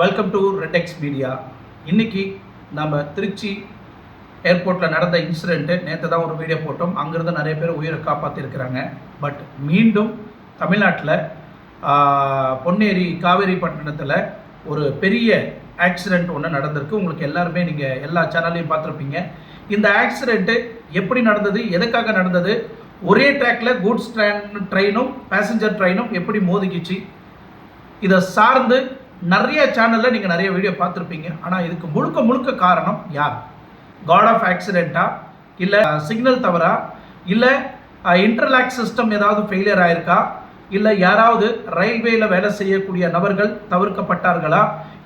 Welcome to ரெட்டெக்ஸ் media இன்றைக்கி நம்ம திருச்சி ஏர்போர்ட்டில் நடந்த இன்சிடெண்ட்டு நேற்று தான் ஒரு வீடியோ போட்டோம். அங்கேருந்து நிறைய பேர் உயிரை காப்பாற்றிருக்கிறாங்க பட் மீண்டும் தமிழ்நாட்டில் பொன்னேரி காவேரி பட்டணத்தில் ஒரு பெரிய ஆக்சிடெண்ட் ஒன்று நடந்திருக்கு. உங்களுக்கு எல்லாருமே நீங்கள் எல்லா சேனல்லையும் பார்த்துருப்பீங்க. இந்த ஆக்சிடெண்ட்டு எப்படி நடந்தது எதுக்காக நடந்தது ஒரே ட்ராக்ல கூட்ஸ் ட்ரெயின் ட்ரெயினும் பேசஞ்சர் ட்ரெயினும் எப்படி மோதிக்கிச்சு இதை சார்ந்து நிறைய சேனலில் நீங்கள் நிறைய வீடியோ பார்த்துருப்பீங்க. ஆனால் இதுக்கு முழுக்க முழுக்க காரணம் யார்? காட் ஆஃப் ஆக்சிடெண்ட்டா இல்லை சிக்னல் தவறா? இல்லை இன்டர்லாக் சிஸ்டம் ஏதாவது ஃபெயிலியர் ஆயிருக்கா? இல்லை யாராவது ரயில்வேயில் வேலை செய்யக்கூடிய நபர்கள் தவிர்க்கப்பட்டார்களா?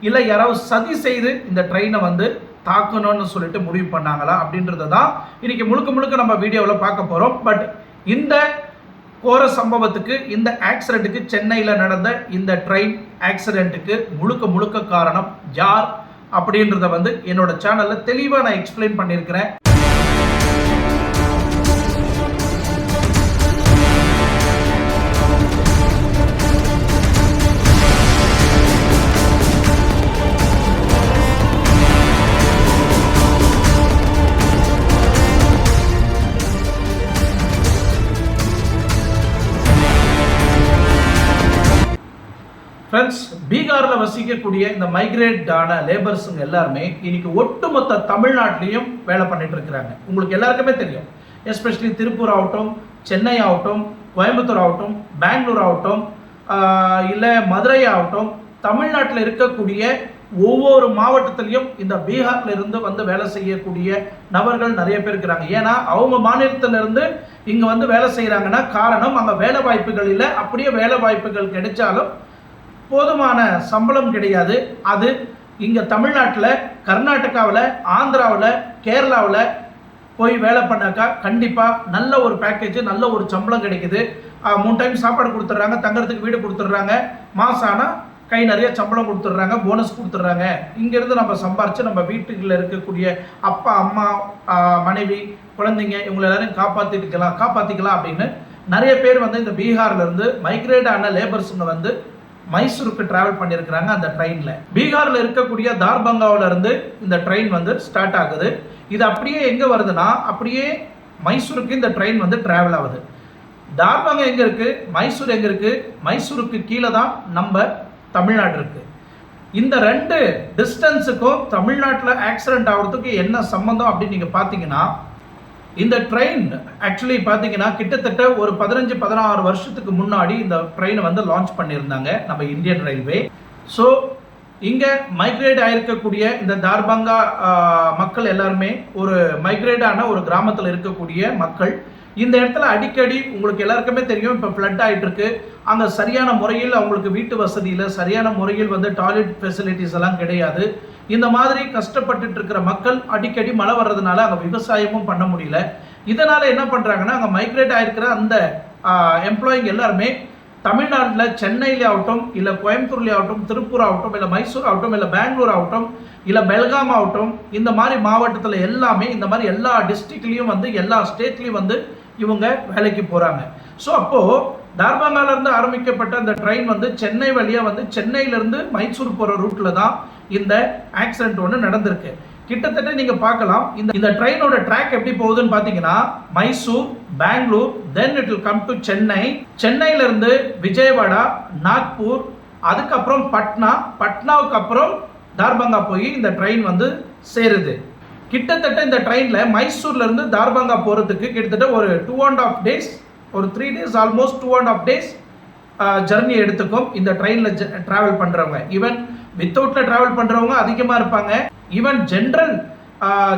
இல்லை யாராவது சதி செய்து இந்த ட்ரெயினை வந்து தாக்கணும்னு சொல்லிட்டு முடிவு பண்ணாங்களா? அப்படின்றத தான் இன்றைக்கி முழுக்க முழுக்க நம்ம வீடியோவில் பார்க்க போகிறோம் பட் இந்த கோர சம்பவத்துக்கு இந்த ஆக்சிடென்ட்டுக்கு சென்னையில் நடந்த இந்த ட்ரெயின் ஆக்சிடென்ட்டுக்கு முழுக்க முழுக்க காரணம் யார் அப்படின்றத வந்து என்னோட சேனலில் தெளிவாக நான் எக்ஸ்பிளைன் பண்ணியிருக்கிறேன். ஃப்ரெண்ட்ஸ் பீகாரில் வசிக்கக்கூடிய இந்த மைக்ரேட் ஆன லேபர்ஸுங்க எல்லாருமே இன்னைக்கு ஒட்டுமொத்த தமிழ்நாட்டிலையும் வேலை பண்ணிட்டு இருக்கிறாங்க. உங்களுக்கு எல்லாருக்குமே தெரியும். எஸ்பெஷலி திருப்பூர் ஆகட்டும் சென்னை ஆகட்டும் கோயம்புத்தூர் ஆகட்டும் பெங்களூர் ஆகட்டும் இல்லை மதுரை ஆகட்டும் தமிழ்நாட்டில் இருக்கக்கூடிய ஒவ்வொரு மாவட்டத்திலையும் இந்த பீகார்ல இருந்து வந்து வேலை செய்யக்கூடிய நபர்கள் நிறைய பேர் இருக்கிறாங்க. ஏன்னா அவங்க மாநிலத்திலிருந்து இங்க வந்து வேலை செய்யறாங்கன்னா காரணம் அங்க வேலை வாய்ப்புகள் இல்லை. அப்படியே வேலை வாய்ப்புகள் கிடைச்சாலும் போதுமான சம்பளம் கிடையாது. அது இங்கே தமிழ்நாட்டில் கர்நாடகாவில் ஆந்திராவில் கேரளாவில் போய் வேலை பண்ணாக்கா கண்டிப்பாக நல்ல ஒரு பேக்கேஜ் நல்ல ஒரு சம்பளம் கிடைக்குது. மூணு டைம் சாப்பாடு கொடுத்துட்றாங்க தங்குறதுக்கு வீடு கொடுத்துட்றாங்க. மாதம் ஆனால் கை நிறைய சம்பளம் கொடுத்துட்றாங்க போனஸ் கொடுத்துட்றாங்க. இங்கேருந்து நம்ம சம்பாரித்து நம்ம வீட்டுக்குள்ள இருக்கக்கூடிய அப்பா அம்மா மனைவி குழந்தைங்க இவங்களை எல்லாரையும் காப்பாற்றிக்கலாம் காப்பாற்றிக்கலாம் அப்படின்னு நிறைய பேர் வந்து இந்த பீகார்லேருந்து மைக்ரேட் ஆன லேபர்ஸுங்க வந்து மைசூருக்கு டிராவல் பண்ணியிருக்கிறாங்க அந்த ட்ரெயினில் பீகாரில் இருக்கக்கூடிய தார்பங்காவில் இருந்து இந்த ட்ரெயின் வந்து ஸ்டார்ட் ஆகுது. இது அப்படியே எங்கே வருதுன்னா அப்படியே மைசூருக்கு இந்த ட்ரெயின் வந்து டிராவல் ஆகுது. தார்பங்கா எங்கே இருக்குது மைசூர் எங்கே இருக்குது மைசூருக்கு கீழே தான் நம்ம தமிழ்நாடு இருக்குது இந்த ரெண்டு டிஸ்டன்ஸுக்கும் தமிழ்நாட்டில் ஆக்சிடென்ட் ஆகிறதுக்கு என்ன சம்மந்தம் அப்படின்னு நீங்கள் பார்த்தீங்கன்னா இந்த ட்ரெயின் ஆக்சுவலி பார்த்தீங்கன்னா கிட்டத்தட்ட ஒரு பதினஞ்சு பதினாறு வருஷத்துக்கு முன்னாடி இந்த ட்ரெயினை வந்து லான்ச் பண்ணியிருந்தாங்க நம்ம இந்தியன் ரயில்வே ஸோ இங்கே மைக்ரேட் ஆகிருக்கக்கூடிய இந்த தார்பங்கா மக்கள் எல்லாருமே ஒரு மைக்ரேடான ஒரு கிராமத்தில் இருக்கக்கூடிய மக்கள் இந்த இடத்துல அடிக்கடி உங்களுக்கு எல்லாருக்குமே தெரியும் இப்போ ஃப்ளட் ஆயிட்டு இருக்கு அங்கே சரியான முறையில் அவங்களுக்கு வீட்டு வசதியில் சரியான முறையில் வந்து டாய்லெட் ஃபெசிலிட்டிஸ் எல்லாம் கிடையாது. இந்த மாதிரி கஷ்டப்பட்டுட்டு இருக்கிற மக்கள் அடிக்கடி மழை வர்றதுனால அங்கே விவசாயமும் பண்ண முடியல. இதனால் என்ன பண்ணுறாங்கன்னா அங்கே மைக்ரேட் ஆகிருக்கிற அந்த எம்ப்ளாயிங் எல்லாருமே தமிழ்நாட்டில் சென்னையிலே ஆகட்டும் இல்லை கோயம்புத்தூர்லேயே ஆகட்டும் திருப்பூர் ஆகட்டும் இல்லை மைசூர் ஆகட்டும் இல்லை பெங்களூர் ஆகட்டும் இல்லை பெல்காம் ஆகட்டும் இந்த மாதிரி மாவட்டத்தில் எல்லாமே இந்த மாதிரி எல்லா டிஸ்ட்ரிக்ட்லேயும் வந்து எல்லா ஸ்டேட்லேயும் வந்து இவங்க வேலைக்கு போகிறாங்க ஸோ அப்போது தார்பங்காலேருந்து ஆரம்பிக்கப்பட்ட அந்த ட்ரெயின் வந்து சென்னை வழியாக வந்து சென்னையிலேருந்து மைசூர் போகிற ரூட்டில் தான் இந்த ஆக்சிடென்ட் ஒன்று நடந்திருக்கு. கிட்டத்தட்ட நீங்க பார்க்கலாம் இந்த இந்த ட்ரெயினோட ட்ராக் எப்படி போகுதுன்னு பாத்தீங்கன்னா Mysore Bangalore then it will come to Chennai. சென்னையில இருந்து விஜயவாடா நாக்பூர் அதுக்கப்புறம் பட்னா. பட்னாவுக்கு அப்புறம் தார்பங்கா போய் இந்த ட்ரெயின் வந்து சேருது. கிட்டத்தட்ட இந்த ட்ரெயினில் மைசூர்ல இருந்து தார்பங்கா போறதுக்கு கிட்டத்தட்ட ஒரு டூ அண்ட் ஆஃப் டேஸ் ஒரு three days almost two and half days journey எடுத்துக்கும் இந்த ட்ரெயினில் ட்ராவல் பண்ணுறவங்க ஈவன் வித்தவுட்டில் ட்ராவல் பண்ணுறவங்க அதிகமாக இருப்பாங்க. ஈவன் ஜென்ரல்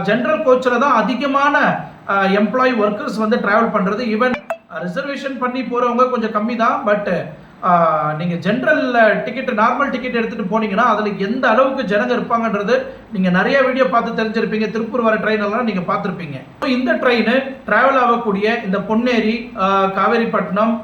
ஜென்ரல் கோச்சில் தான் அதிகமான எம்ப்ளாயி ஒர்க்கர்ஸ் வந்து ட்ராவல் பண்ணுறது ஈவன் ரிசர்வேஷன் பண்ணி போகிறவங்க கொஞ்சம் கம்மி தான் பட் நீங்கள் ஜென்ரலில் டிக்கெட்டு நார்மல் டிக்கெட் எடுத்துகிட்டு போனீங்கன்னா அதில் எந்த அளவுக்கு ஜனங்க இருப்பாங்கன்றது நீங்கள் நிறைய வீடியோ பார்த்து தெரிஞ்சிருப்பீங்க. திருப்பூர் வர ட்ரெயினெல்லாம் நீங்கள் பார்த்துருப்பீங்க. ஸோ இந்த ட்ரெயின் ட்ராவல் ஆகக்கூடிய இந்த பொன்னேரி காவேரிப்பட்டினம்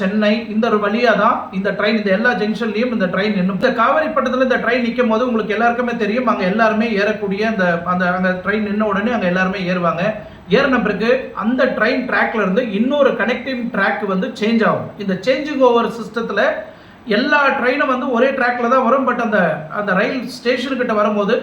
சென்னை இந்த ஒரு வழியாக தான் இந்த ட்ரெயின் இந்த எல்லா ஜங்ஷன்லையும் இந்த ட்ரெயின் நின்றும் இந்த காவேரிப்பட்டத்தில் இந்த ட்ரெயின் நிற்கும் போது உங்களுக்கு எல்லாருக்குமே தெரியும். அங்கே எல்லாருமே ஏறக்கூடிய அந்த அந்த அந்த ட்ரெயின் நின்ன உடனே அங்கே எல்லாருமே ஏறுவாங்க. ஏறின பிறகு அந்த ட்ரெயின் ட்ராக்ல இருந்து இன்னொரு கனெக்டிங் ட்ராக் வந்து சேஞ்ச் ஆகும். இந்த சேஞ்சிங் ஓவர் சிஸ்டத்தில் எல்லா ட்ரெயினும் வந்து ஒரே ட்ராக்ல தான் வரும். பட் அந்த அந்த ரயில் ஸ்டேஷனுக்கிட்ட வரும்போது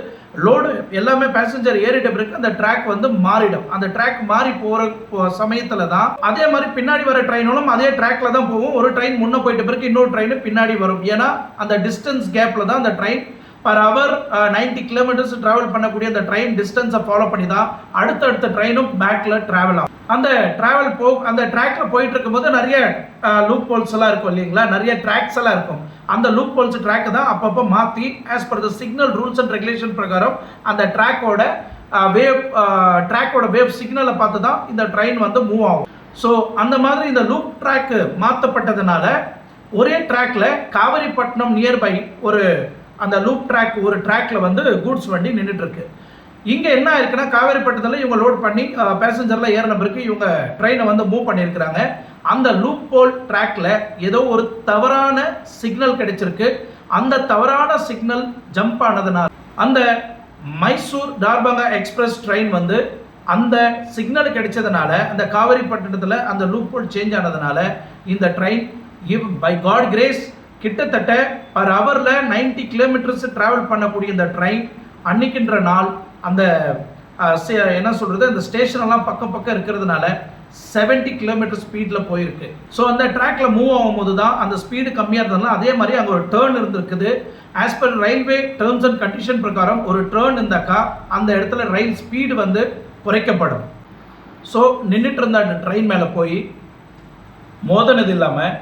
லோடு எல்லாமே பேசஞ்சர் ஏறிட்ட பிறகு அந்த ட்ராக் வந்து மாறிடும். அந்த ட்ராக் மாறி போகிற சமயத்தில் தான் அதே மாதிரி பின்னாடி வர ட்ரெயினும் அதே ட்ராக்ல தான் போகும். ஒரு ட்ரெயின் முன்னே போயிட்ட பிறகு இன்னொரு ட்ரெயின் பின்னாடி வரும். ஏன்னா அந்த டிஸ்டன்ஸ் கேப்பில் தான் அந்த train per hour ninety kilometres travel பண்ணக்கூடிய அந்த ட்ரெயின் டிஸ்டன்ஸை ஃபாலோ பண்ணி தான் அடுத்தடுத்த ட்ரெயினும் பேக்கில் ட்ராவல் ஆகும். அந்த ட்ராவல் போ அந்த ட்ராக்ல போயிட்டு இருக்கும்போது நிறைய uh, லூப் போல்ஸ் எல்லாம் இருக்கும் இல்லைங்களா? நிறைய ட்ராக்ஸ் எல்லாம் இருக்கும். அந்த லூப் போல்ஸ் ட்ராக் தான் அப்பப்போ மாற்றி as per the signal rules and regulation பிரகாரம் அந்த ட்ராக்கோட வேவ் ட்ராக்கோட வேவ் சிக்னலை பார்த்து தான் இந்த ட்ரெயின் வந்து மூவ் ஆகும். ஸோ அந்த மாதிரி இந்த லூப் ட்ராக்கு மாற்றப்பட்டதுனால ஒரே ட்ராக்ல காவிரிப்பட்டினம் நியர்பை ஒரு அந்த லூப் ட்ராக் ஒரு ட்ராக்ல வந்து கூட்ஸ் வண்டி நின்றுட்டு இருக்கு இங்க என்ன இருக்குன்னா காவேரிப்பட்டத்தில் இவங்க லோட் பண்ணி பேசஞ்சரில் ஏறின பிறகு இவங்க ட்ரெயினை வந்து மூவ் பண்ணியிருக்கிறாங்க. அந்த லூப் போல் ட்ராக்ல ஏதோ ஒரு தவறான சிக்னல் கிடைச்சிருக்கு. அந்த தவறான சிக்னல் ஜம்ப் ஆனதுனால அந்த மைசூர் டார்பங்கா எக்ஸ்பிரஸ் ட்ரெயின் வந்து அந்த சிக்னல் கிடைச்சதுனால அந்த காவிரிப்பட்டினத்தில் அந்த லூப் போல் சேஞ்ச் ஆனதுனால இந்த train if by God grace கிட்டத்தட்ட பர் ஹவரில் நைன்டி கிலோமீட்டர்ஸ் ட்ராவல் பண்ணக்கூடிய இந்த ட்ரெயின் அன்னைக்கின்ற நாள் அந்த என்ன சொல்கிறது அந்த ஸ்டேஷன் எல்லாம் பக்கம் பக்கம் இருக்கிறதுனால 70 கிலோமீட்டர் ஸ்பீடில் போயிருக்கு. ஸோ அந்த ட்ராக்ல மூவ் ஆகும்போது தான் அந்த ஸ்பீடு கம்மியாக இருந்ததுனால அதே மாதிரி அங்கே ஒரு டேர்ன் இருந்திருக்குது. As per railway terms and condition பிரகாரம் ஒரு டேர்ன் இருந்தாக்கா அந்த இடத்துல ரயில் ஸ்பீடு வந்து குறைக்கப்படும். ஸோ நின்றுட்டு இருந்த அந்த ட்ரெயின் மேலே போய் மோதனது இல்லாமல்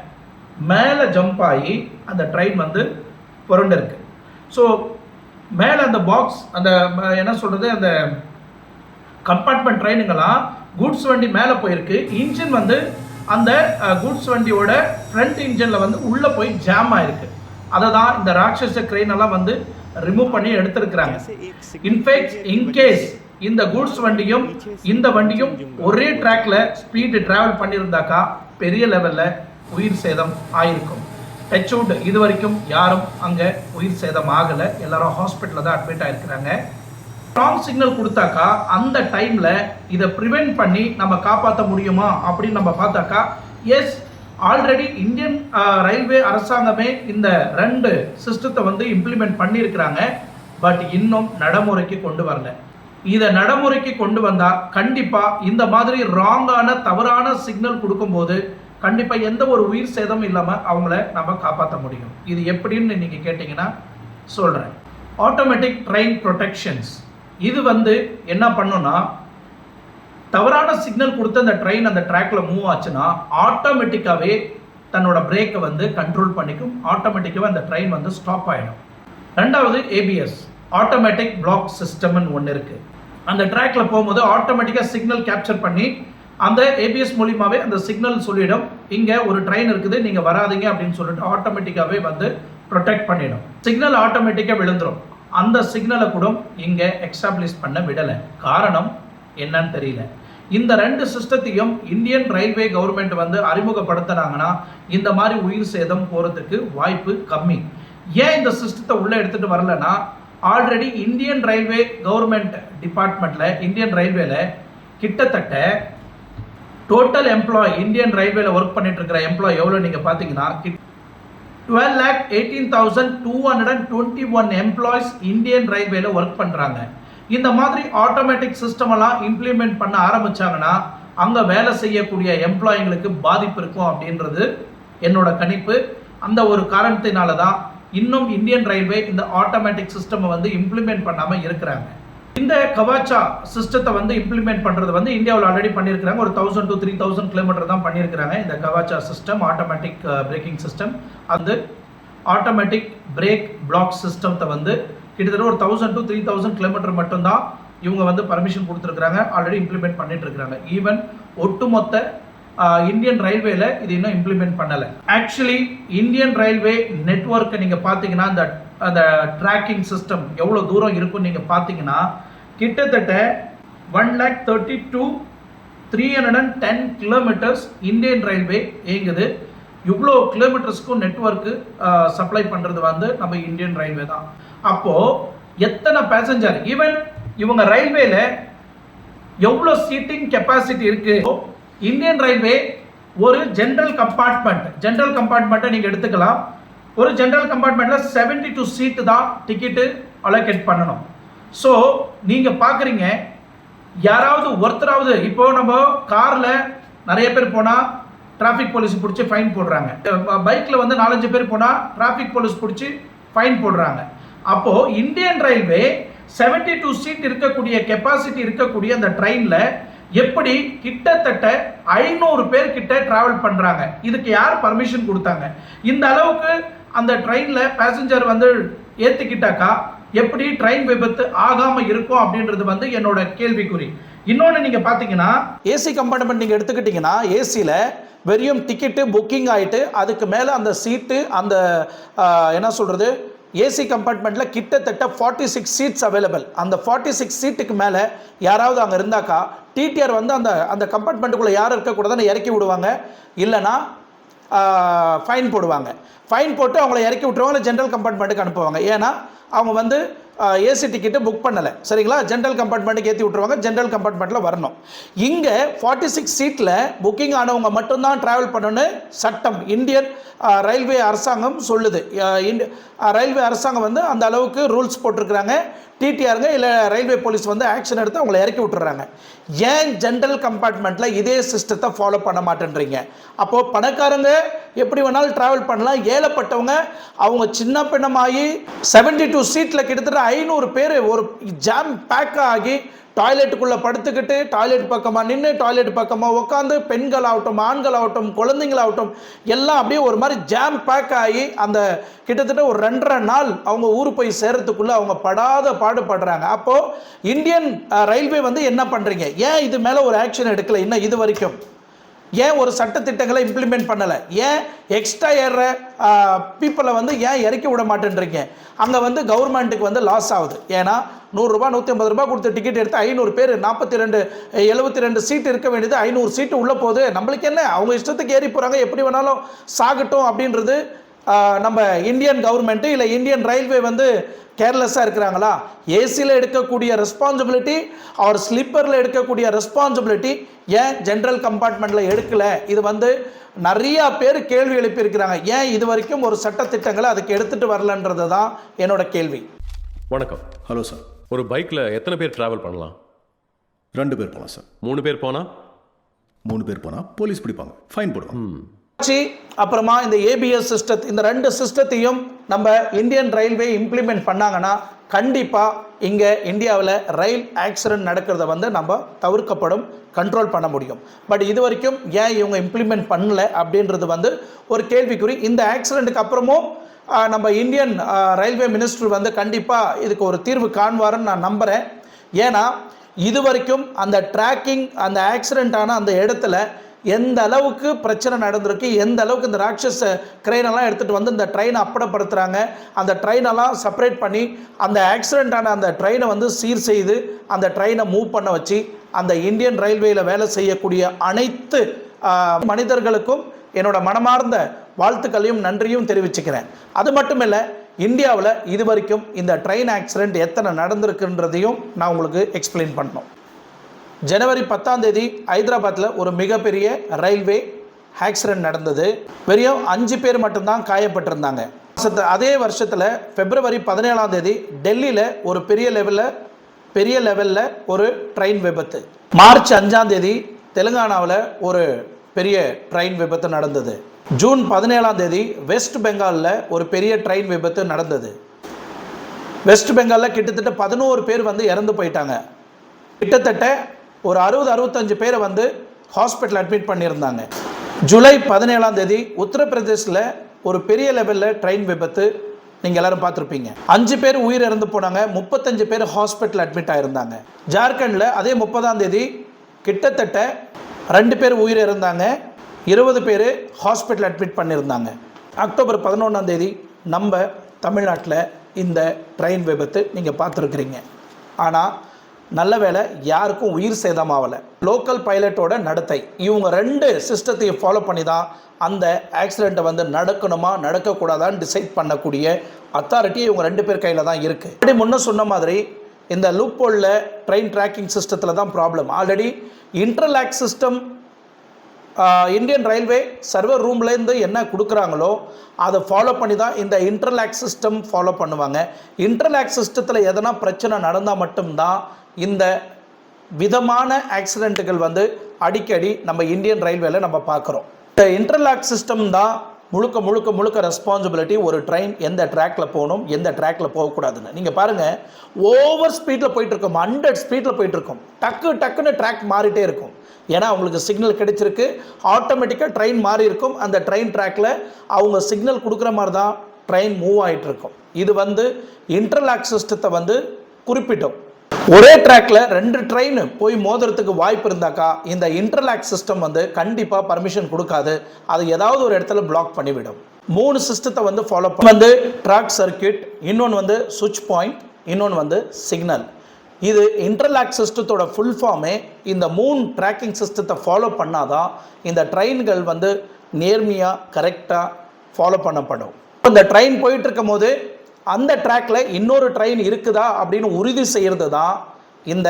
மேலே ஜம்ப் ஆகி அந்த ட்ரெயின் வந்து புரண்டிருக்கு. ஸோ மேலே அந்த பாக்ஸ் அந்த என்ன சொல்கிறது அந்த கம்பார்ட்மெண்ட் ட்ரெயினுங்கெல்லாம் கூட்ஸ் வண்டி மேலே போயிருக்கு. இன்ஜின் வந்து அந்த கூட்ஸ் வண்டியோட ஃப்ரண்ட் இன்ஜினில் வந்து உள்ளே போய் ஜாம் ஆயிருக்கு. அதை தான் இந்த ராட்சச க்ரெயின் எல்லாம் வந்து ரிமூவ் பண்ணி எடுத்திருக்கிறாங்க. இன்ஃபேக்ட் இன்கேஸ் இந்த கூட்ஸ் வண்டியும் இந்த வண்டியும் ஒரே ட்ராக்ல ஸ்பீடு டிராவல் பண்ணியிருந்தாக்கா பெரிய லெவலில் உயிர் சேதம் ஆயிருக்கும். டச்வுட் இது வரைக்கும் யாரும் அங்கே உயிர் சேதம் ஆகலை எல்லாரும் ஹாஸ்பிட்டலில் தான் அட்மிட் ஆயிருக்கிறாங்க. ஸ்ட்ராங் சிக்னல் கொடுத்தாக்கா அந்த டைமில் இதை ப்ரிவென்ட் பண்ணி நம்ம காப்பாற்ற முடியுமா அப்படின்னு நம்ம பார்த்தாக்கா எஸ் ஆல்ரெடி இந்தியன் ரயில்வே அரசாங்கமே இந்த ரெண்டு சிஸ்டத்தை வந்து இம்ப்ளிமெண்ட் பண்ணியிருக்கிறாங்க. பட் இன்னும் நடைமுறைக்கு கொண்டு வரல. இதை நடைமுறைக்கு கொண்டு வந்தால் கண்டிப்பாக இந்த மாதிரி ராங்கான தவறான சிக்னல் கொடுக்கும்போது கண்டிப்பாக எந்த ஒரு உயிர் சேதமும் இல்லாமல் அவங்கள நம்ம காப்பாற்ற முடியும். இது எப்படின்னு நீங்கள் கேட்டிங்கன்னா சொல்கிறேன் ஆட்டோமேட்டிக் ட்ரெயின் ப்ரொடெக்ஷன்ஸ் இது வந்து என்ன பண்ணுன்னா தவறான சிக்னல் கொடுத்து அந்த ட்ரெயின் அந்த ட்ராக்ல மூவ் ஆச்சுன்னா ஆட்டோமேட்டிக்காகவே தன்னோட பிரேக்கை வந்து கண்ட்ரோல் பண்ணிக்கும். ஆட்டோமேட்டிக்காகவே அந்த ட்ரெயின் வந்து ஸ்டாப் ஆகிடும் ரெண்டாவது ஏபிஎஸ் ஆட்டோமேட்டிக் பிளாக் சிஸ்டம்னு ஒன்று இருக்குது அந்த ட்ராக்ல போகும்போது ஆட்டோமேட்டிக்காக சிக்னல் கேப்சர் பண்ணி அந்த ஏபிஎஸ் மூலியமாகவே அந்த சிக்னல் சொல்லிடும். இங்கே ஒரு ட்ரெயின் இருக்குது நீங்கள் வராதீங்க அப்படின்னு சொல்லிட்டு ஆட்டோமேட்டிக்காகவே வந்து ப்ரொடெக்ட் பண்ணிடும். சிக்னல் ஆட்டோமேட்டிக்காக விழுந்துடும் அந்த சிக்னலை கூட இங்கே எக்ஸ்டாப்ளிஷ் பண்ண விடலை. காரணம் என்னன்னு தெரியல. இந்த ரெண்டு சிஸ்டத்தையும் இந்தியன் ரயில்வே கவர்மெண்ட் வந்து அறிமுகப்படுத்துனாங்கன்னா இந்த மாதிரி உயிர் சேதம் போகிறதுக்கு வாய்ப்பு கம்மி. ஏன் இந்த சிஸ்டத்தை உள்ளே எடுத்துகிட்டு வரலன்னா ஆல்ரெடி இந்தியன் ரயில்வே கவர்மெண்ட் டிபார்ட்மெண்ட்டில் இந்தியன் ரயில்வேல கிட்டத்தட்ட டோட்டல் எம்ப்ளாய் இந்தியன் ரயில்வேல ஒர்க் பண்ணிட்டு இருக்கிற எம்ப்ளாய் எவ்வளோ நீங்கள் பார்த்தீங்கன்னா twelve lakh eighteen thousand two hundred and twenty one employees Indian ரயில்வேல ஒர்க் பண்ணுறாங்க இந்த மாதிரி ஆட்டோமேட்டிக் சிஸ்டம் எல்லாம் இம்ப்ளிமெண்ட் பண்ண ஆரம்பிச்சாங்கன்னா அங்கே வேலை செய்யக்கூடிய எம்ப்ளாயிங்களுக்கு பாதிப்பு இருக்கும் அப்படின்றது என்னோட கணிப்பு. அந்த ஒரு காரணத்தினால தான் இன்னும் இந்தியன் ரயில்வே இந்த ஆட்டோமேட்டிக் சிஸ்டம் வந்து இம்ப்ளிமெண்ட் பண்ணாமல் இருக்கிறாங்க. இந்த கவாச்சா சிஸ்டத்தை வந்து இம்ப்ளிமெண்ட் பண்ணுறது வந்து இந்தியாவில் ஆல்ரெடி பண்ணியிருக்கிறாங்க. ஒரு thousand to three thousand kilometre தான் பண்ணியிருக்கிறாங்க. இந்த Kavach system automatic braking system அது ஆட்டோமேட்டிக் பிரேக் பிளாக் சிஸ்டத்தை வந்து கிட்டத்தட்ட ஒரு thousand to three thousand kilometre மட்டும்தான் இவங்க வந்து பர்மிஷன் கொடுத்துருக்குறாங்க. ஆல்ரெடி இம்ப்ளிமெண்ட் பண்ணிட்டு இருக்கிறாங்க ஈவன் ஒட்டுமொத்த uh, இந்தியன் ரயில்வேல இது இன்னும் இம்ப்ளிமெண்ட் பண்ணலை. ஆக்சுவலி இந்தியன் ரயில்வே நெட்ஒர்க்கை நீங்கள் பார்த்தீங்கன்னா அந்த அந்த ட்ராக்கிங் சிஸ்டம் எவ்வளோ தூரம் இருக்கும்னு நீங்கள் பார்த்தீங்கன்னா கிட்டத்தட்ட one lakh thirty two three hundred and ten kilometres Indian railway இயங்குது இவ்வளோ கிலோமீட்டர்ஸ்க்கும் நெட்ஒர்க்கு சப்ளை பண்ணுறது வந்து நம்ம இந்தியன் ரயில்வே தான். அப்போது எத்தனை பேசஞ்சர் ஈவன் இவங்க ரயில்வேல எவ்வளோ சீட்டிங் கெப்பாசிட்டி இருக்கு? இந்தியன் ரயில்வே ஒரு ஜென்ரல் கம்பார்ட்மெண்ட் ஜென்ரல் கம்பார்ட்மெண்ட்டை நீங்கள் எடுத்துக்கலாம். ஒரு ஜென்ரல் கம்பார்ட்மெண்ட்டில் 72 டூ சீட்டு தான் டிக்கெட்டு அலோகேட் பண்ணணும். ஸோ நீங்கள் பார்க்குறீங்க யாராவது ஒருத்தராவது இப்போ நம்ம காரில் நிறைய பேர் போனால் டிராஃபிக் போலீஸ் பிடிச்சி ஃபைன் போடுறாங்க. பைக்கில் வந்து நாலஞ்சு பேர் போனால் டிராஃபிக் போலீஸ் பிடிச்சி ஃபைன் போடுறாங்க. அப்போது இந்தியன் ரயில்வே 72 டூ சீட் இருக்கக்கூடிய கெப்பாசிட்டி இருக்கக்கூடிய அந்த ட்ரெயினில் எப்படி கிட்டத்தட்ட ஐநூறு பேர் கிட்ட டிராவல் பண்ணுறாங்க இதுக்கு யார் பர்மிஷன் கொடுத்தாங்க? இந்த அளவுக்கு அந்த ட்ரெயினில் பேசஞ்சர் வந்து ஏற்றிக்கிட்டாக்கா எப்படி ட்ரெயின் விபத்து ஆகாமல் இருக்கும் அப்படின்றது வந்து என்னோட கேள்விக்குறி. இன்னொன்று நீங்கள் பார்த்தீங்கன்னா ஏசி கம்பார்ட்மெண்ட் நீங்கள் எடுத்துக்கிட்டிங்கன்னா ஏசியில் வெறும் டிக்கெட்டு புக்கிங் ஆகிட்டு அதுக்கு மேலே அந்த சீட்டு அந்த என்ன சொல்கிறது ஏசி கம்பார்ட்மெண்ட்டில் கிட்டத்தட்ட ஃபார்ட்டி சிக்ஸ் சீட்ஸ் அவைலபிள் அந்த ஃபார்ட்டி சிக்ஸ் சீட்டுக்கு மேலே யாராவது அங்கே இருந்தாக்கா டிடிஆர் வந்து அந்த அந்த கம்பார்ட்மெண்ட்டுக்குள்ளே யாரும் இருக்கக்கூடாதுன்னு இறக்கி விடுவாங்க. இல்லைன்னா ஃபைன் போடுவாங்க. ஃபைன் போட்டு அவங்கள இறக்கி விட்டுருவாங்க ஜென்ரல் கம்பார்ட்மெண்ட்டுக்கு அனுப்புவாங்க. ஏன்னா அவங்க வந்து ஏசி டிக்கெட்டு புக் பண்ணலை. சரிங்களா? ஜென்ரல் கம்பார்ட்மெண்ட்டுக்கு ஏற்றி விட்ருவாங்க ஜென்ரல் கம்பார்ட்மெண்ட்டில் வரணும். இங்கே ஃபார்ட்டி சிக்ஸ் சீட்டில் புக்கிங் ஆனவங்க மட்டும்தான் ட்ராவல் பண்ணணும்னு சட்டம் இந்தியன் ரயில்வே அரசாங்கம் சொல்லுது. ரயில்வே அரசாங்கம் வந்து அந்த அளவுக்கு ரூல்ஸ் போட்டிருக்கிறாங்க. டிடிஆருங்க இல்லை ரயில்வே போலீஸ் வந்து ஆக்ஷன் எடுத்து அவங்கள இறக்கி விட்டுறாங்க. ஏன் ஜென்ரல் கம்பார்ட்மெண்ட்டில் இதே சிஸ்டத்தை ஃபாலோ பண்ண மாட்டேன்றீங்க? அப்போது பணக்காரங்க எப்படி வேணாலும் ட்ராவல் பண்ணலாம். ஏழப்பட்டவங்க அவங்க சின்ன பின்னமாகி 72 டூ சீட்டில் கிட்டத்தட்ட ஐநூறு பேர் ஒரு ஜாம் பேக் ஆகி டாய்லெட்டுக்குள்ளே படுத்துக்கிட்டு டாய்லெட் பக்கமாக நின்று டாய்லெட் பக்கமாக உட்காந்து பெண்கள் ஆகட்டும் ஆண்கள் ஆகட்டும் குழந்தைங்களாகட்டும் எல்லாம் அப்படியே ஒரு மாதிரி ஜாம் பேக் ஆகி அந்த கிட்டத்தட்ட ஒரு ரெண்டரை நாள் அவங்க ஊர் போய் சேர்கிறதுக்குள்ளே அவங்க படாத பாடுபடுறாங்க. அப்போது இந்தியன் ரயில்வே வந்து என்ன பண்ணுறீங்க ஏன் இது மேலே ஒரு ஆக்ஷன் எடுக்கலை இன்னும் இது வரைக்கும்? ஏன் ஒரு சட்டத்திட்டங்களை இம்ப்ளிமெண்ட் பண்ணலை? ஏன் எக்ஸ்ட்ரா ஏறுற பீப்புளை வந்து ஏன் இறக்கி விட மாட்டேன்றீங்க? அங்கே வந்து கவர்மெண்ட்டுக்கு வந்து லாஸ் ஆகுது. ஏன்னா நூறுரூபா நூற்றி ஐம்பது ரூபா கொடுத்து டிக்கெட் எடுத்து ஐநூறு பேர் நாற்பத்தி ரெண்டு எழுபத்தி ரெண்டு சீட் இருக்க வேண்டியது ஐநூறு சீட்டு உள்ளே போகுது. நம்மளுக்கு என்ன? அவங்க இஷ்டத்துக்கு ஏறி போகிறாங்க எப்படி வேணாலும் சாகட்டும் அப்படின்றது நம்ம இந்தியன் கவர்மெண்ட்டு இல்லை இந்தியன் ரயில்வே வந்து கேர்லெஸ்ஸாக இருக்கிறாங்களா? ஏசியில் எடுக்கக்கூடிய ரெஸ்பான்சிபிலிட்டி அவர் ஸ்லீப்பரில் எடுக்கக்கூடிய ரெஸ்பான்சிபிலிட்டி ஏன் ஜென்ரல் கம்பார்ட்மெண்ட்டில் எடுக்கல? இது வந்து நிறையா பேர் கேள்வி எழுப்பியிருக்கிறாங்க. ஏன் இது வரைக்கும் ஒரு சட்டத்திட்டங்களை அதுக்கு எடுத்துகிட்டு வரலன்றது தான் என்னோட கேள்வி. வணக்கம். ஹலோ சார் ஒரு பைக்கில் எத்தனை பேர் ட்ராவல் பண்ணலாம்? ரெண்டு பேர் போகலாம் சார் மூணு பேர் போனால் மூணு பேர் போனால் போலீஸ் பிடிப்பாங்க. ஃபைன் போடுவாங்க. அப்புறமா இந்த ஏபிஎஸ் சிஸ்டத் இந்த ரெண்டு சிஸ்டத்தையும் நம்ம இந்தியன் ரயில்வே இம்ப்ளிமெண்ட் பண்ணாங்கன்னா கண்டிப்பாக இங்கே இந்தியாவில் ரயில் ஆக்சிடென்ட் நடக்கிறத வந்து நம்ம தவிர்க்கப்படும் கண்ட்ரோல் பண்ண முடியும். பட் இது வரைக்கும் ஏன் இவங்க இம்ப்ளிமெண்ட் பண்ணல அப்படின்றது வந்து ஒரு கேள்விக்குறி. இந்த ஆக்சிடெண்ட்டுக்கு அப்புறமும் நம்ம இந்தியன் ரயில்வே மினிஸ்டர் வந்து கண்டிப்பாக இதுக்கு ஒரு தீர்வு காண்பாருன்னு நான் நம்புகிறேன் ஏன்னா இது வரைக்கும் அந்த ட்ராக்கிங் அந்த ஆக்சிடெண்ட்டான ஆன அந்த இடத்துல எந்த அளவுக்கு பிரச்சனை நடந்திருக்கு எந்த அளவுக்கு இந்த ராட்சஸ க்ரெயினெல்லாம் எடுத்துகிட்டு வந்து இந்த ட்ரெயினை அப்படப்படுத்துகிறாங்க அந்த ட்ரெயினெல்லாம் செப்பரேட் பண்ணி அந்த ஆக்சிடெண்ட்டான அந்த ட்ரெயினை வந்து சீர் செய்து அந்த ட்ரெயினை மூவ் பண்ண வச்சு அந்த இந்தியன் ரயில்வேயில் வேலை செய்யக்கூடிய அனைத்து மனிதர்களுக்கும் என்னோட மனமார்ந்த வாழ்த்துக்களையும் நன்றியும் தெரிவிச்சுக்கிறேன். அது மட்டும் இல்லை இந்தியாவில் இது வரைக்கும் இந்த ட்ரெயின் ஆக்சிடென்ட் எத்தனை நடந்திருக்குன்றதையும் நான் உங்களுக்கு எக்ஸ்பிளைன் பண்ணோம் ஜனவரி பத்தாம் தேதி ஹைதராபாத்தில் ஒரு மிகப்பெரிய ரயில்வே ஆக்சிடென்ட் நடந்தது. வெறும் அஞ்சு பேர் மட்டும்தான் காயப்பட்டிருந்தாங்க. அதே வருஷத்தில் பிப்ரவரி பதினேழாம் தேதி டெல்லியில் ஒரு பெரிய லெவலில் பெரிய லெவலில் ஒரு ட்ரெயின் விபத்து. மார்ச் அஞ்சாம் தேதி தெலுங்கானாவில் ஒரு பெரிய ட்ரெயின் விபத்து நடந்தது. ஜூன் பதினேழாம் தேதி வெஸ்ட் பெங்காலில் ஒரு பெரிய ட்ரெயின் விபத்து நடந்தது. வெஸ்ட் பெங்காலில் கிட்டத்தட்ட பதினோரு பேர் வந்து இறந்து போயிட்டாங்க. கிட்டத்தட்ட ஒரு அறுபது அறுபத்தஞ்சு பேரை வந்து ஹாஸ்பிட்டல் அட்மிட் பண்ணியிருந்தாங்க. ஜூலை பதினேழாம் தேதி உத்தரப்பிரதேசில் ஒரு பெரிய லெவலில் ட்ரெயின் விபத்து. நீங்கள் எல்லாரும் பார்த்துருப்பீங்க. அஞ்சு பேர் உயிர் இறந்து போனாங்க முப்பத்தஞ்சு பேர் ஹாஸ்பிட்டல் அட்மிட் ஆகிருந்தாங்க ஜார்க்கண்டில் அதே முப்பதாம் தேதி கிட்டத்தட்ட ரெண்டு பேர் உயிர் இறந்தாங்க இருபது பேர் ஹாஸ்பிட்டல் அட்மிட் பண்ணியிருந்தாங்க. அக்டோபர் பதினொன்றாம் தேதி நம்ம தமிழ்நாட்டில் இந்த ட்ரெயின் விபத்து நீங்கள் பார்த்துருக்குறீங்க. ஆனால் நல்ல வேளை யாருக்கும் உயிர் சேதமாகலை லோக்கல் பைலட்டோட நடத்தை. இவங்க ரெண்டு சிஸ்டத்தையும் ஃபாலோ பண்ணி தான் அந்த ஆக்சிடெண்ட்டை வந்து நடக்கணுமா நடக்கக்கூடாதான்னு டிசைட் பண்ணக்கூடிய அத்தாரிட்டி இவங்க ரெண்டு பேர் கையில் தான் இருக்குது அப்படி முன்ன சொன்ன மாதிரி இந்த லூப்போலில் ட்ரெயின் ட்ராக்கிங் சிஸ்டத்தில் தான் problem already interlock system Indian railway server ரூம்லேருந்து என்ன கொடுக்குறாங்களோ அதை ஃபாலோ பண்ணி தான் இந்த இன்டர்லாக் சிஸ்டம் ஃபாலோ பண்ணுவாங்க. இன்டர்லாக் சிஸ்டத்தில் எதனா பிரச்சனை நடந்தால் மட்டும்தான் இந்த விதமான ஆக்சிடெண்ட்டுகள் வந்து அடிக்கடி நம்ம இந்தியன் ரயில்வேல நம்ம பார்க்குறோம். இந்த இன்டர்லாக் சிஸ்டம் தான் முழுக்க முழுக்க முழுக்க ரெஸ்பான்சிபிலிட்டி ஒரு ட்ரெயின் எந்த ட்ராக்ல போகணும் எந்த ட்ராக்ல போகக்கூடாதுன்னு. நீங்கள் பாருங்கள் ஓவர் ஸ்பீடில் போயிட்டு இருக்கும் ஹண்ட்ரட் ஸ்பீடில் போயிட்டு இருக்கும் டக்கு டக்குன்னு ட்ராக் மாறிட்டே இருக்கும். ஏன்னா அவங்களுக்கு சிக்னல் கிடைச்சிருக்கு ஆட்டோமேட்டிக்காக ட்ரெயின் மாறி இருக்கும். அந்த ட்ரெயின் ட்ராக்ல அவங்க சிக்னல் கொடுக்குற மாதிரி தான் ட்ரெயின் மூவ் ஆகிட்டு இருக்கும் இது வந்து இன்டர்லாக் சிஸ்டத்தை வந்து குறிப்பிட்டோம். ஒரே ட்ராக்ல ரெண்டு ட்ரெயின் போய் மோதுறதுக்கு வாய்ப்பு இருந்தாக்கா இந்த இன்டர்லாக் சிஸ்டம் வந்து கண்டிப்பாக பர்மிஷன் கொடுக்காது. அது ஏதாவது ஒரு இடத்துல பிளாக் பண்ணிவிடும். மூணு சிஸ்டத்தை வந்து ஃபாலோ வந்து ட்ராக் சர்க்கியூட் இன்னொன்று வந்து சுவிட்ச் பாயிண்ட் இன்னொன்று வந்து சிக்னல் இது இன்டர்லாக் சிஸ்டத்தோட ஃபுல் ஃபார்மே இந்த மூணு ட்ராக்கிங் சிஸ்டத்தை ஃபாலோ பண்ணாதான் இந்த ட்ரெயின்கள் வந்து நேர்மையாக கரெக்டாக ஃபாலோ பண்ணப்படும். இந்த ட்ரெயின் போயிட்டு இருக்கும் போது அந்த ட்ராக்ல இன்னொரு ட்ரெயின் இருக்குதா அப்படின்னு உறுதி செய்கிறது தான் இந்த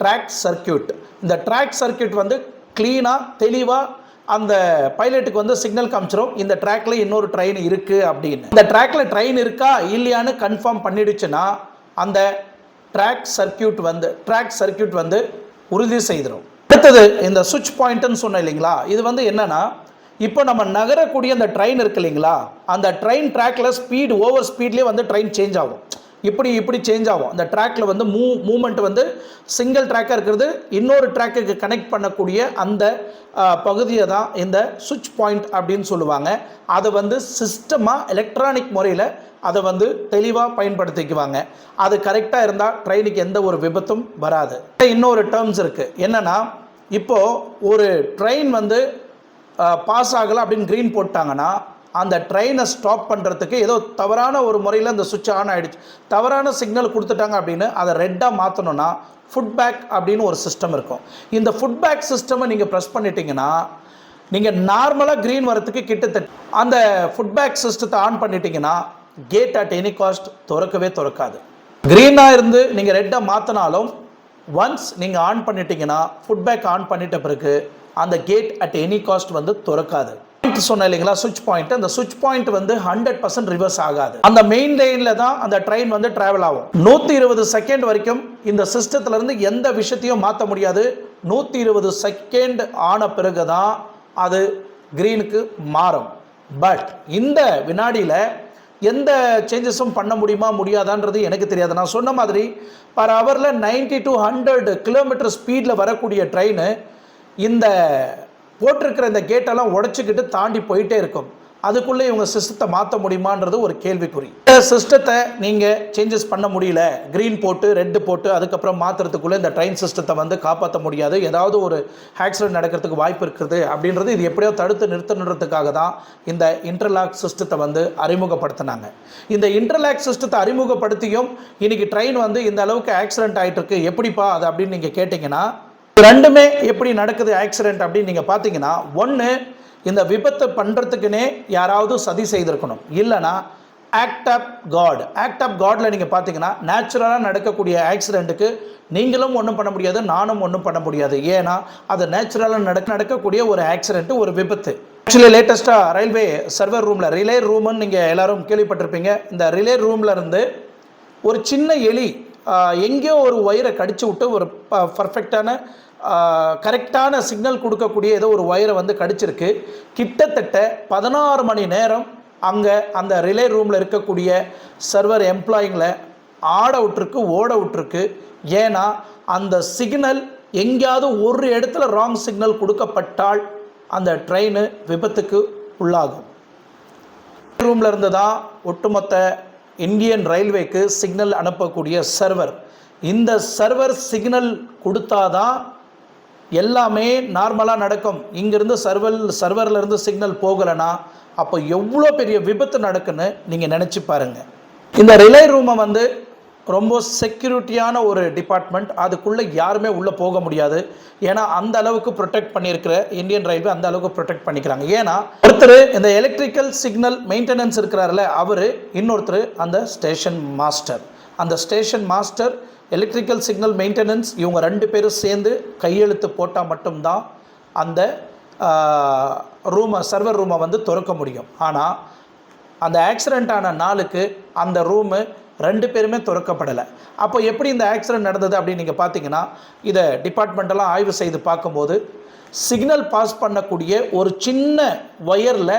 ட்ராக் சர்க்கியூட் இந்த ட்ராக் சர்க்கியூட் வந்து க்ளீனாக தெளிவாக அந்த பைலட்டுக்கு வந்து சிக்னல் காமிச்சிரும். இந்த ட்ராக்ல இன்னொரு ட்ரெயின் இருக்குது அப்படின்னு. இந்த ட்ராக்ல ட்ரெயின் இருக்கா இல்லையான்னு கன்ஃபார்ம் பண்ணிடுச்சுன்னா அந்த ட்ராக் சர்க்கியூட் வந்து ட்ராக் சர்க்கியூட் வந்து உறுதி செய்திடும் அடுத்தது இந்த சுவிட்ச் பாயிண்ட்னு சொன்னேன் இல்லைங்களா? இது வந்து என்னன்னா இப்போ நம்ம நகரக்கூடிய அந்த ட்ரெயின் இருக்கு இல்லைங்களா? அந்த ட்ரெயின் ட்ராக்ல ஸ்பீடு ஓவர் ஸ்பீட்லேயே வந்து ட்ரெயின் சேஞ்ச் ஆகும். இப்படி இப்படி சேஞ்ச் ஆகும். அந்த ட்ராக்ல வந்து மூ மூமெண்ட் வந்து சிங்கிள் ட்ராக்காக இருக்கிறது. இன்னொரு ட்ராக்குக்கு கனெக்ட் பண்ணக்கூடிய அந்த பகுதியை தான் இந்த சுவிட்ச் பாயிண்ட் அப்படின்னு சொல்லுவாங்க. அதை வந்து சிஸ்டமாக எலக்ட்ரானிக் முறையில் அதை வந்து தெளிவாக பயன்படுத்திக்குவாங்க. அது கரெக்டாக இருந்தால் ட்ரெயினுக்கு எந்த ஒரு விபத்தும் வராது. இன்னொரு டேர்ம்ஸ் இருக்குது என்னென்னா இப்போது ஒரு ட்ரெயின் வந்து பாஸ் ஆகலை அப்படின்னு க்ரீன் போட்டாங்கன்னா அந்த ட்ரெயினை ஸ்டாப் பண்ணுறதுக்கு ஏதோ தவறான ஒரு முறையில் அந்த சுவிட்ச் ஆன் ஆகிடுச்சு தவறான சிக்னல் கொடுத்துட்டாங்க அப்படின்னு அதை ரெட்டாக மாற்றணும்னா ஃபுட்பேக் அப்படின்னு ஒரு சிஸ்டம் இருக்கும். இந்த ஃபுட்பேக் சிஸ்டமை நீங்கள் ப்ரெஸ் பண்ணிட்டீங்கன்னா நீங்கள் நார்மலாக க்ரீன் வரத்துக்கு கிட்டத்தட்ட அந்த ஃபுட்பேக் சிஸ்டத்தை ஆன் பண்ணிட்டீங்கன்னா கேட் அட் எனி காஸ்ட் திறக்கவே திறக்காது. க்ரீனாக இருந்து நீங்கள் ரெட்டாக மாற்றினாலும் ஒன்ஸ் நீங்கள் ஆன் பண்ணிட்டீங்கன்னா ஃபுட்பேக் ஆன் பண்ணிட்ட பிறகு அந்த கேட் அட் எனி காஸ்ட் வந்து திறக்காது. சொன்னேன் இல்லைங்களா? சுவிட்ச் பாயிண்ட் அந்த சுவிட்ச் பாயிண்ட் வந்து ஹண்ட்ரட் பர்சன்ட் ரிவர்ஸ் ஆகாது. அந்த மெயின் லைன்ல தான் அந்த ட்ரெயின் வந்து டிராவல் ஆகும். நூற்றி இருபது செகண்ட் வரைக்கும் இந்த சிஸ்டத்துல இருந்து எந்த விஷயத்தையும் மாற்ற முடியாது. நூற்றி இருபது செகண்ட் ஆன பிறகு தான் அது க்ரீனுக்கு மாறும். பட் இந்த வினாடியில் எந்த சேஞ்சஸும் பண்ண முடியுமா முடியாதான்றது எனக்கு தெரியாது. நான் சொன்ன மாதிரி பர் ஹவரில் 90 டு ஹண்ட்ரட் கிலோமீட்டர் ஸ்பீடில் வரக்கூடிய ட்ரெயின் இந்த போட்டிருக்கிற இந்த கேட்டெல்லாம் உடச்சிக்கிட்டு தாண்டி போயிட்டே இருக்கும். அதுக்குள்ளே இவங்க சிஸ்டத்தை மாற்ற முடியுமான்றது ஒரு கேள்விக்குறி. இந்த சிஸ்டத்தை நீங்கள் சேஞ்சஸ் பண்ண முடியல. க்ரீன் போட்டு ரெட்டு போட்டு அதுக்கப்புறம் மாற்றுறதுக்குள்ளே இந்த ட்ரெயின் சிஸ்டத்தை வந்து காப்பாற்ற முடியாது. ஏதாவது ஒரு ஆக்சிடென்ட் நடக்கிறதுக்கு வாய்ப்பு இருக்குது. அப்படின்றது இது எப்படியோ தடுத்து நிறுத்தணுன்றதுக்காக தான் இந்த இன்டர்லாக் சிஸ்டத்தை வந்து அறிமுகப்படுத்தினாங்க. இந்த இன்டர்லாக் சிஸ்டத்தை அறிமுகப்படுத்தியும் இன்றைக்கி ட்ரெயின் வந்து இந்த அளவுக்கு ஆக்சிடென்ட் ஆகிட்டு இருக்கு எப்படிப்பா அது அப்படின்னு நீங்கள் கேட்டிங்கன்னா ரெண்டுமே எப்படி நடக்குது ஆக்சிடென்ட் அப்படின்னு நீங்கள் பார்த்தீங்கன்னா ஒன்று இந்த விபத்தை பண்ணுறதுக்குனே யாராவது சதி செய்திருக்கணும். இல்லைனா act of God act of காடில் நீங்கள் பார்த்தீங்கன்னா நேச்சுரலாக நடக்கக்கூடிய ஆக்சிடெண்ட்டுக்கு நீங்களும் ஒன்றும் பண்ண முடியாது நானும் ஒன்றும் பண்ண முடியாது. ஏன்னா அது நேச்சுரலாக நடக்க நடக்கக்கூடிய ஒரு ஆக்சிடென்ட்டு ஒரு விபத்து. ஆக்சுவலி லேட்டஸ்ட்டாக ரயில்வே சர்வர் ரூமில் ரிலே ரூம்னு நீங்கள் எல்லோரும் கேள்விப்பட்டிருப்பீங்க. இந்த ரிலே ரூமில் இருந்து ஒரு சின்ன எலி எங்கேயோ ஒரு ஒயரை கடிச்சு விட்டு ஒரு ப பர்ஃபெக்டான கரெக்டான சிக்னல் கொடுக்கக்கூடிய ஏதோ ஒரு ஒயரை வந்து கடிச்சிருக்கு. கிட்டத்தட்ட பதினாறு மணி நேரம் அங்கே அந்த ரிலே ரூமில் இருக்கக்கூடிய சர்வர் எம்ப்ளாயிங்களை ஆட விட்டுருக்கு ஓட விட்டுருக்கு. ஏன்னா அந்த சிக்னல் எங்கேயாவது ஒரு இடத்துல ராங் சிக்னல் கொடுக்கப்பட்டால் அந்த ட்ரெயின் விபத்துக்கு உள்ளாகும். ரூமில் இருந்து தான் ஒட்டுமொத்த இந்தியன் ரயில்வேக்கு சிக்னல் அனுப்பக்கூடிய சர்வர். இந்த சர்வர் சிக்னல் கொடுத்தாதான் எல்லாமே நார்மலாக நடக்கும். இங்கேருந்து சர்வர் சர்வர்லேருந்து சிக்னல் போகலைன்னா அப்போ எவ்வளோ பெரிய விபத்து நடக்குன்னு நீங்கள் நினச்சி பாருங்கள் இந்த ரிலே ரூமை வந்து ரொம்ப செக்யூரிட்டியான ஒரு டிபார்ட்மெண்ட் அதுக்குள்ளே யாருமே உள்ளே போக முடியாது. ஏன்னா அந்த அளவுக்கு ப்ரொடெக்ட் பண்ணியிருக்கிற இந்தியன் ரயில்வே அந்த அளவுக்கு ப்ரொடெக்ட் பண்ணிக்கிறாங்க. ஏன்னா ஒருத்தர் இந்த எலக்ட்ரிக்கல் சிக்னல் மெயின்டெனன்ஸ் இருக்கிறாருல அவர் இன்னொருத்தர் அந்த ஸ்டேஷன் மாஸ்டர் அந்த station master electrical signal maintenance இவங்க ரெண்டு பேரும் சேர்ந்து கையெழுத்து போட்டால் மட்டும்தான் அந்த ரூமை சர்வர் ரூமை வந்து திறக்க முடியும். ஆனால் அந்த ஆக்சிடெண்ட் ஆன நாளுக்கு அந்த ரூமு ரெண்டு பேருமே திறக்கப்படலை. அப்போ எப்படி இந்த ஆக்சிடெண்ட் நடந்தது அப்படின்னு நீங்கள் பார்த்தீங்கன்னா இதை டிபார்ட்மெண்ட்டெல்லாம் ஆய்வு செய்து பார்க்கும்போது சிக்னல் பாஸ் பண்ணக்கூடிய ஒரு சின்ன ஒயரில்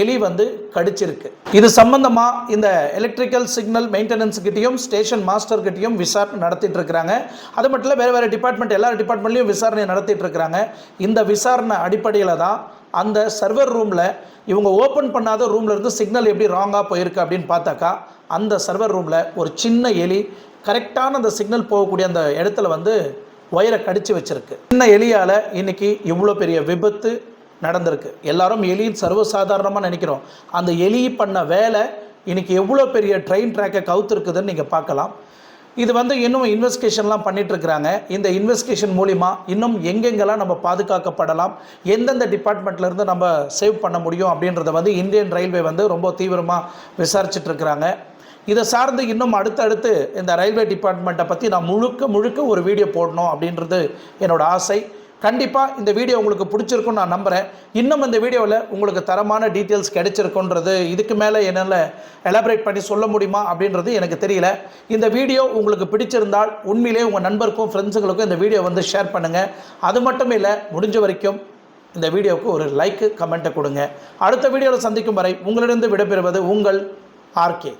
எலி வந்து கடிச்சிருக்கு. இது சம்பந்தமாக இந்த எலக்ட்ரிக்கல் சிக்னல் மெயின்டெனன்ஸ்கிட்டையும் ஸ்டேஷன் மாஸ்டர்கிட்டையும் விசாரணை நடத்திட்டு இருக்கிறாங்க. அது மட்டும் இல்லை வேறு வேறு டிபார்ட்மெண்ட் எல்லா டிபார்ட்மெண்ட்லேயும் விசாரணை நடத்திட்டு இருக்கிறாங்க. இந்த விசாரணை அடிப்படையில் தான் அந்த சர்வர் ரூமில் இவங்க ஓப்பன் பண்ணாத ரூமில் சிக்னல் எப்படி ராங்காக போயிருக்கு அப்படின்னு பார்த்தாக்கா அந்த சர்வர் ரூமில் ஒரு சின்ன எலி கரெக்டான அந்த சிக்னல் போகக்கூடிய அந்த இடத்துல வந்து ஒயரை கடித்து வச்சிருக்கு. சின்ன எலியால் இன்றைக்கி இவ்வளோ பெரிய விபத்து நடந்திருக்கு. எல்லாரும் எலியின் சர்வசாதாரணமாக நினைக்கிறோம். அந்த எலி பண்ண வேலை இன்றைக்கி எவ்வளோ பெரிய ட்ரெயின் ட்ராக்கை கவுத்துருக்குதுன்னு நீங்கள் பார்க்கலாம். இது வந்து இன்னும் இன்வெஸ்டிகேஷன்லாம் பண்ணிகிட்ருக்குறாங்க இந்த இன்வெஸ்டிகேஷன் மூலிமா இன்னும் எங்கெங்கெல்லாம் நம்ம பாதுகாக்கப்படலாம் எந்தெந்த டிபார்ட்மெண்ட்லேருந்து நம்ம சேவ் பண்ண முடியும் அப்படின்றத வந்து இந்தியன் ரயில்வே வந்து ரொம்ப தீவிரமாக விசாரிச்சுட்டு இருக்கிறாங்க. இதை சார்ந்து இன்னும் அடுத்தடுத்து இந்த ரயில்வே டிபார்ட்மெண்ட்டை பற்றி நான் முழுக்க முழுக்க ஒரு வீடியோ போடணும் அப்படின்றது என்னோட ஆசை. கண்டிப்பாக இந்த வீடியோ உங்களுக்கு பிடிச்சிருக்குன்னு நான் நம்புகிறேன் இன்னும் இந்த வீடியோவில் உங்களுக்கு தரமான டீட்டெயில்ஸ் கிடைச்சிருக்குன்றது இதுக்கு மேலே என்னால் எலாபரேட் பண்ணி சொல்ல முடியுமா அப்படின்றது எனக்கு தெரியல. இந்த வீடியோ உங்களுக்கு பிடிச்சிருந்தால் உண்மையிலே உங்கள் நண்பருக்கும் ஃப்ரெண்ட்ஸுங்களுக்கும் இந்த வீடியோ வந்து ஷேர் பண்ணுங்கள் அது மட்டும் இல்லை முடிஞ்ச வரைக்கும் இந்த வீடியோவுக்கு ஒரு லைக்கு கமெண்ட்டை கொடுங்க. அடுத்த வீடியோவில் சந்திக்கும் வரை உங்களிடம் விடைபெறுவது உங்கள் ஆர்கே